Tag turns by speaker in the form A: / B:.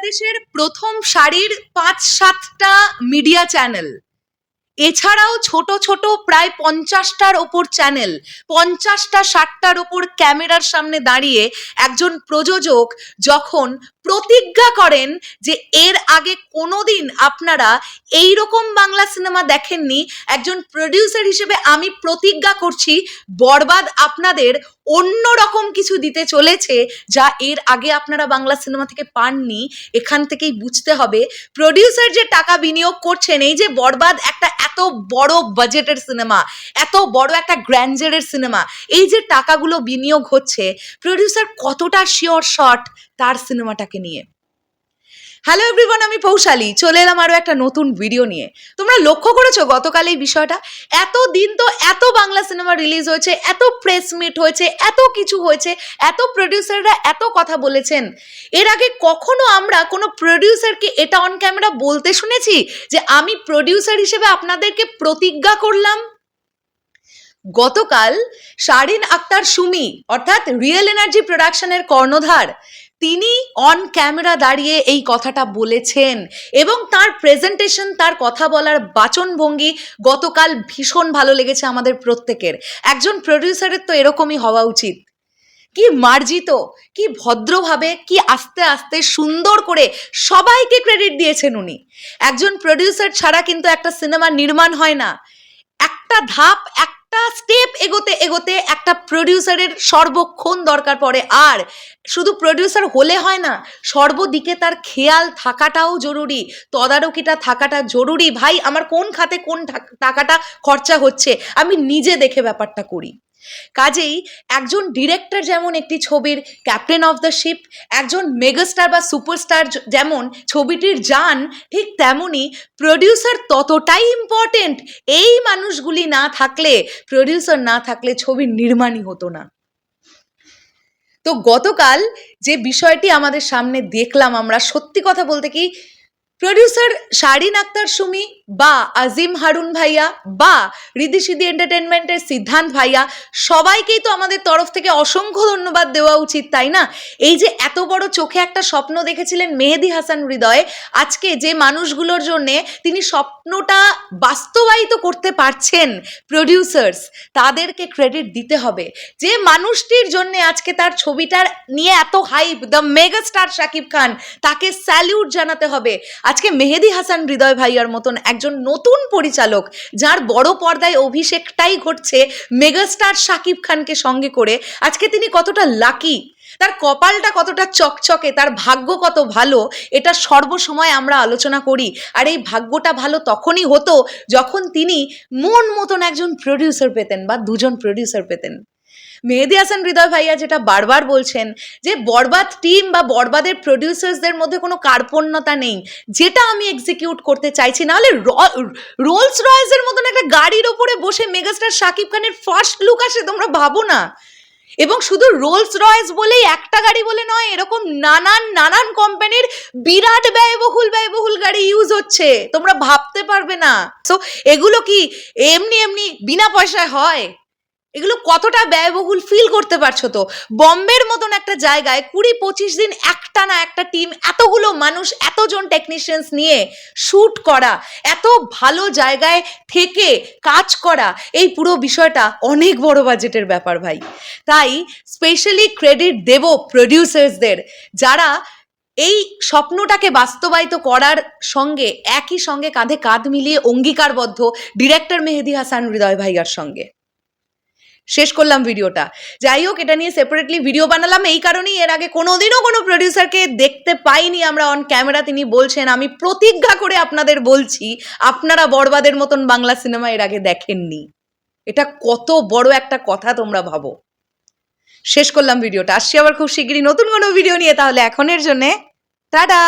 A: বাংলাদেশের প্রথম সারির পাঁচ সাতটা মিডিয়া চ্যানেল এছাড়াও ছোট ছোট প্রায় পঞ্চাশটার ওপর চ্যানেল পঞ্চাশটা ষাটটার ওপর ক্যামেরার সামনে দাঁড়িয়ে একজন প্রযোজক যখন প্রতিজ্ঞা করেন যে এর আগে কোনোদিন আপনারা এই রকম বাংলা সিনেমা দেখেননি, একজন প্রডিউসার হিসেবে আমি প্রতিজ্ঞা করছি বরবাদ আপনাদের অন্য রকম কিছু দিতে চলেছে যা এর আগে আপনারা বাংলা সিনেমা থেকে পাননি, এখান থেকেই বুঝতে হবে। প্রডিউসার যে টাকা বিনিয়োগ করছেন, এই যে বরবাদ একটা এত বড় বাজেটের সিনেমা এত বড় একটা গ্র্যান্ডারের সিনেমা এই যে টাকাগুলো বিনিয়োগ হচ্ছে প্রডিউসার কতটা শিওর শট তার সিনেমাটাকে নিয়ে? হ্যালো এভরিওয়ান আমি পৌশালী। চলে এলাম আরও একটা নতুন ভিডিও নিয়ে। তোমরা লক্ষ্য করেছ গতকাল এই বিষয়টা? এত দিন তো এত বাংলা সিনেমা রিলিজ হয়েছে, এত প্রেস মিট হয়েছে, এত কিছু হয়েছে, এত প্রডিউসাররা এত কথা বলেছেন। এর আগে কখনো আমরা কোনো প্রডিউসারকে এটা অন ক্যামেরা বলতে শুনেছি যে আমি প্রডিউসার হিসেবে আপনাদেরকে প্রতিজ্ঞা করলাম? গতকাল শারিন আক্তার সুমি, অর্থাৎ রিয়েল এনার্জি প্রোডাকশনের কর্ণধার তিনি অন ক্যামেরা দাঁড়িয়ে এই কথাটা বলেছেন এবং তার প্রেজেন্টেশন তার কথা বলার বাচনভঙ্গি গতকাল ভীষণ ভালো লেগেছে আমাদের প্রত্যেকের। একজন প্রডিউসারের তো এরকমই হওয়া উচিত। কি মার্জিত, কি ভদ্রভাবে, কি আস্তে আস্তে সুন্দর করে সবাইকে ক্রেডিট দিয়েছেন উনি। একজন প্রডিউসার ছাড়া কিন্তু একটা সিনেমা নির্মাণ হয় না। একটা ধাপ একটা স্টেপ এগোতে এগোতে একটা প্রডিউসারের সর্বক্ষণ দরকার পড়ে। আর শুধু প্রডিউসার হলে হয় না, সর্বদিকে তার খেয়াল থাকাটাও জরুরি, তদারকিটা থাকাটা জরুরি। ভাই, আমার কোন খাতে কোন টাক- টাকাটা খরচা হচ্ছে? আমি নিজে দেখে ব্যাপারটা করি। কাজেই একজন ডিরেক্টর যেমন একটি ছবির ক্যাপ্টেন অফ দ্য শিপ একজন মেগাস্টার বা সুপারস্টার যেমন ছবিটির যান, ঠিক তেমনই প্রডিউসার ততটাই ইম্পর্টেন্ট এই মানুষগুলি না থাকলে প্রডিউসার না থাকলে ছবির নির্মাণই হতো না। তো গতকাল যে বিষয়টি আমাদের সামনে দেখলাম আমরা, সত্যি কথা বলতে কি প্রডিউসার শারিন আক্তার সুমি বা আজিম হারুন ভাইয়া বা রিদি সিদি এন্টারটেনমেন্টের সিদ্ধান্ত ভাইয়া সবাইকেই তো আমাদের তরফ থেকে অসংখ্য ধন্যবাদ দেওয়া উচিত, তাই না? এই যে এত বড় চোখে একটা স্বপ্ন দেখেছিলেন মেহেদি হাসান হৃদয়ে, আজকে যে মানুষগুলোর জন্যে তিনি স্বপ্নটা বাস্তবায়িত করতে পারছেন প্রডিউসার্স তাদেরকে ক্রেডিট দিতে হবে। যে মানুষটির জন্য আজকে তার ছবিটার নিয়ে এত hype the mega star Shakib Khan, তাকে স্যালিউট জানাতে হবে। আজকে মেহেদি হাসান হৃদয় ভাইয়ার মতন একজন নতুন পরিচালক, যার বড় পর্দায় অভিষেকটাই ঘটছে মেগাস্টার শাকিব খানকে সঙ্গে করে, আজকে তিনি কতটা লাকি তার কপালটা কতটা চকচকে, তার ভাগ্য কত ভালো, এটা সর্বসময় আমরা আলোচনা করি। আর এই ভাগ্যটা ভালো তখনই হতো যখন তিনি মন মতন একজন প্রডিউসার পেতেন বা দুজন প্রডিউসার পেতেন। মেহেদি হাসান হৃদয় ভাইয়া যেটা বারবার বলছেন যে বরবাদ টিম বা বরবাদের প্রডিউসার্সদের মধ্যে কোনো কার্পণ্যতা নেই। যেটা আমি এক্সিকিউট করতে চাইছি, নাহলে রোলস রয়েসের মতন একটা গাড়ির ওপরে বসে মেগাস্টার শাকিব খানের ফার্স্ট লুক আসে, তোমরা ভাবো না। এবং শুধু রোলস রয়েস বলেই একটা গাড়ি বলে নয়, এরকম নানান নানান কোম্পানির বিরাট ব্যয়বহুল ব্যয়বহুল গাড়ি ইউজ হচ্ছে। তোমরা ভাবতে পারবে না। সো এগুলো কি এমনি এমনি বিনা পয়সায় হয়? এগুলো কতটা ব্যয়বহুল ফিল করতে পারছ তো? বম্বের মতন একটা জায়গায় কুড়ি পঁচিশ দিন একটা না একটা টিম এতগুলো মানুষ, এতজন টেকনিশিয়ানস নিয়ে শ্যুট করা, এত ভালো জায়গায় থেকে কাজ করা, এই পুরো বিষয়টা অনেক বড় বাজেটের ব্যাপার ভাই। তাই স্পেশালি ক্রেডিট দেব প্রডিউসার্সদের যারা এই স্বপ্নটাকে বাস্তবায়িত করার সঙ্গে, একই সঙ্গে কাঁধে কাঁধ মিলিয়ে অঙ্গীকারবদ্ধ ডিরেক্টর মেহেদি হাসান হৃদয় ভাইয়ার সঙ্গে। শেষ করলাম ভিডিওটা। যাই হোক, এটা নিয়ে সেপারেটলি ভিডিও বানালাম। এই কারণেই এর আগে কোনোদিনও কোনো প্রডিউসারকে দেখতে পাইনি আমরা অন ক্যামেরা তিনি বলছেন, আমি প্রতিজ্ঞা করে আপনাদের বলছি, আপনারা বরবাদের মতন বাংলা সিনেমা এর আগে দেখেননি। এটা কত বড় একটা কথা তোমরা ভাবো। শেষ করলাম ভিডিওটা। আসছি আবার খুব শিগগিরই নতুন কোনো ভিডিও নিয়ে। তাহলে এখনের জন্যে, টাটা!